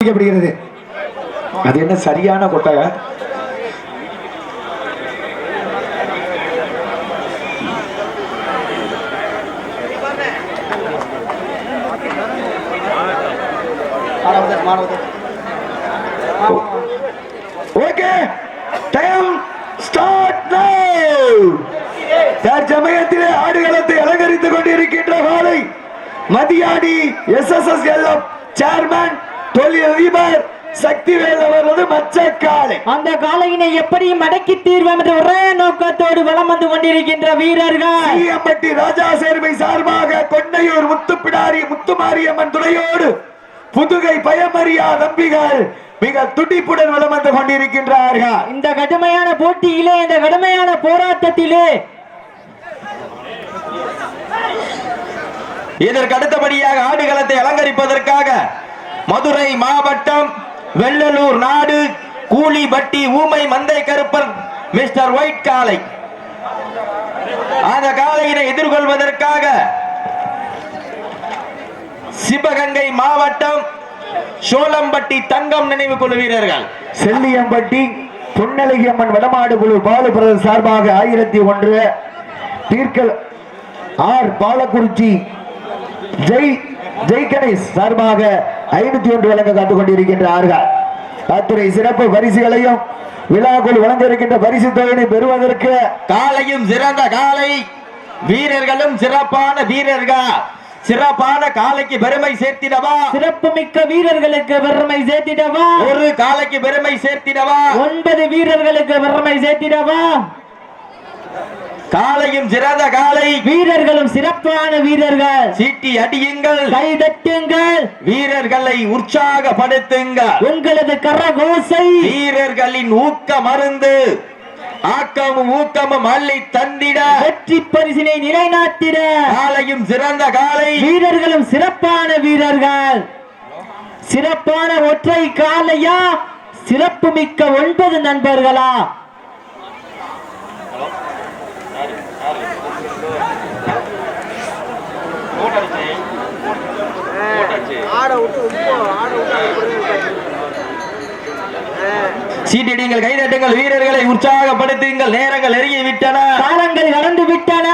அது என்ன சரியான கொட்டகை ஓகே டைம் ஸ்டார்ட் தற்சமயத்திலே ஆடுகளத்தை அலங்கரித்துக் கொண்டிருக்கின்ற காலை மதியாடி S S S L chairman தொழில் அதிபர் சக்திவேல் அவரது மச்ச காலை அந்த காளையினை எப்படி மடக்கி தீர்வோம் என்ற ஒரே நோக்கத்தோடு வலம் வந்து கொண்டிருக்கின்ற வீரர்கள். சீயம்பட்டி ராஜா சேர்மை சார்பாக கொன்னையூர் முத்துப்பிடாரி முத்துமாரியம்மன் துணையோடு புதுகை பயமறியா தம்பிகள் மிக துடிப்புடன் வலம் வந்து கொண்டிருக்கின்றார்கள். இந்த கடுமையான போட்டியிலே இந்த கடுமையான போராட்டத்திலே இதற்கு அடுத்தபடியாக ஆடுகளத்தை அலங்கரிப்பதற்காக மதுரை மாவட்டம் வெள்ளலூர் நாடு கூலிபட்டி ஊமை மந்தை கருப்பர் மிஸ்டர் ஒயிட் காளை. அந்த காலையினை எதிர்கொள்வதற்காக சிவகங்கை மாவட்டம் சோளம்பட்டி தங்கம் நினைவு குழு வீரர்கள். செல்லியம்பட்டி பொன்னழகியம்மன் வடமாடு குழு பாலுபிரதர் சார்பாக ஆயிரத்தி ஒன்று தீர்க்கல் ஆர் பாலக்குறிச்சி ஜெய் ஜெய் கணேஷ் சார்பாக ஐநூத்தி ஒன்று வழங்க காத்துக் கொண்டிருக்கின்றார்கள் அத்துறை சிறப்பு பரிசுகளையும் விழாக்குள் வழங்க இருக்கின்ற பரிசு தொகையினை பெறுவதற்கு காளையும் சிறந்த காளை வீரர்களும் சிறப்பான வீரர்கள்? சிறப்பான காளைக்கு பெருமை சேர்த்திடவா? சிறப்பு மிக்க வீரர்களுக்கு பெருமை சேர்த்திடவா? ஒரு காளைக்கு பெருமை சேர்த்திடவா? ஒன்பது வீரர்களுக்கு பெருமை சேர்த்திடவா? காளையும் சிறந்த காளை. வீரர்களும் சிறப்பான வீரர்கள். சீட்டி அடியுங்கள். கை தட்டுங்கள். வீரர்களை உற்சாகப்படுத்துங்கள். உங்களது கரகோசை. வீரர்களின் ஊக்க மருந்து ஆக்கமும் ஊக்கமும் அள்ளி தந்திட. வெற்றி பரிசினை நிலைநாட்டிட. காளையும் சிறந்த காளை. வீரர்களும் சிறப்பான வீரர்கள். சிறப்பான ஒற்றை காலையா சிறப்பு மிக்க ஒன்பது நண்பர்களா? சீட்டிடுங்கள் கைதட்டுங்கள் வீரர்களை உற்சாகப்படுத்துங்கள் நேரங்கள் நெருங்கி விட்டன காலங்கள் கடந்து விட்டன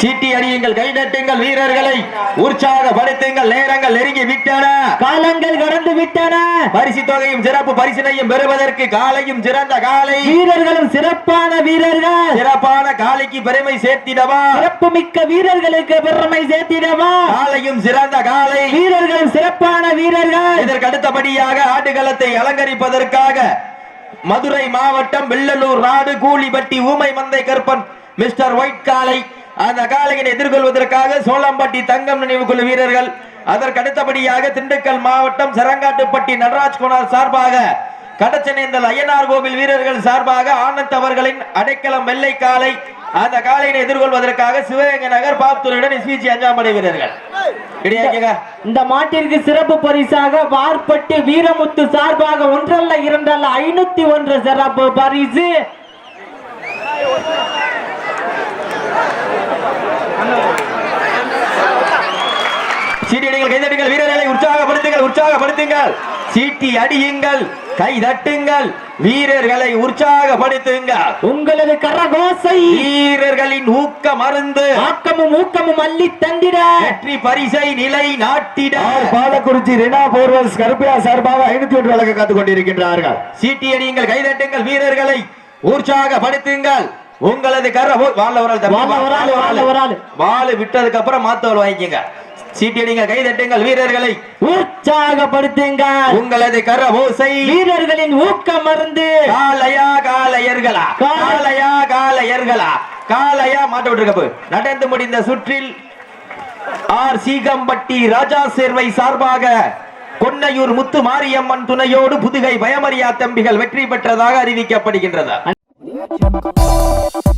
சீட்டி அடியுங்கள் கைதட்டுங்கள் வீரர்களை. உற்சாகப்படுத்துங்கள் நேரங்கள் நெருங்கி விட்டன. காலங்கள் கடந்து விட்டன. பரிசு தொகையும் சிறப்பு பரிசினையும் பெறுவதற்கு காலையும் சிறந்த காலை. வீரர்களும் சிறப்பான வீரர்கள். சிறப்பான காலைக்கு பெருமை சேர்த்திடவா? சிறப்பு மிக்க வீரர்களுக்கு பெருமை சேர்த்திடவா? காலையும் சிறந்த காலை. வீரர்களும் சிறப்பான வீரர்கள். இதற்கு அடுத்தபடியாக ஆட்டுகளத்தை அலங்கரிப்பதற்காக மதுரை மாவட்டம் வெள்ளலூர் நாடு கூலிபட்டி ஊமை மந்தை கருப்பன் மிஸ்டர் ஒயிட் காலை. அந்த காளையினை எதிர்கொள்வதற்காக சோளம்பட்டி தங்கம் நினைவு குழு வீரர்கள் அதற்கு அடுத்தபடியாக திண்டுக்கல் மாவட்டம் சரங்காட்டுப்பட்டி நடராஜ் குமார் சார்பாக கடச்சனேந்தல் ஐயனார் கோவில் வீரர்கள் சார்பாக ஆனந்த் அவர்களின் அடைக்கலம் வெள்ளை காலை அந்த காலையினை எதிர்கொள்வதற்காக சிவகங்கை நகர் பாப்துரையுடன் எஸ்பிஜி அஞ்சாம் படை வீரர்கள். இந்த மாட்டிற்கு சிறப்பு பரிசாக வார்பட்டு வீரமுத்து சார்பாக ஒன்றல்ல இரண்டல்ல ஐநூத்தி ஒன்று சிறப்பு பரிசு. சீட்டியடிங்கள் கைதட்டுங்கள் வீரர்களை உற்சாகப்படுத்துங்கள் உற்சாகப்படுத்துங்கள். சீட்டி அடியுங்கள் கை தட்டுங்கள் வீரர்களை உற்சாகப்படுத்துங்கள். உங்களது கரகோசை வீரர்களின் ஊக்க மருந்து ஆக்கமும் ஊக்கமும் அள்ளி தந்திட. வெற்றி பரிசை நிலை நாட்டிட. பாலக்குறிச்சி ரெனா போர்வல்ஸ் கருப்பையா சார்பாக ஐநூத்தி ஒன்று வழங்க காத்துக் கொண்டிருக்கின்றார்கள். சீட்டி அடியுங்கள் கைதட்டுங்கள் வீரர்களை உற்சாகப்படுத்துங்கள். உங்களது கர வாழ ஒரு ஆள். வாழ ஒரு ஆள், வாழ ஒரு ஆள். வாழு விட்டதுக்கு அப்புறம் மாத்தவள் வாங்கிக்கங்க. சீட்டி அடிங்க கைதட்டுங்கள் வீரர்களை. உற்சாகப்படுத்துங்கள். உங்களது கர ஓசை. வீரர்களின் ஊக்கம் மருந்து. காளையா காளையர்களா. கா- காளையா காளையர்களா. காளையா மாட்ட விட்டுருக்க நடந்து முடிந்த சுற்றில் ஆர். சீகம்பட்டி ராஜா சேர்வை சார்பாக கொன்னையூர் முத்து மாரியம்மன் துணையோடு புதுகை பயமறியா தம்பிகள் வெற்றி பெற்றதாக அறிவிக்கப்படுகின்றது 阳光。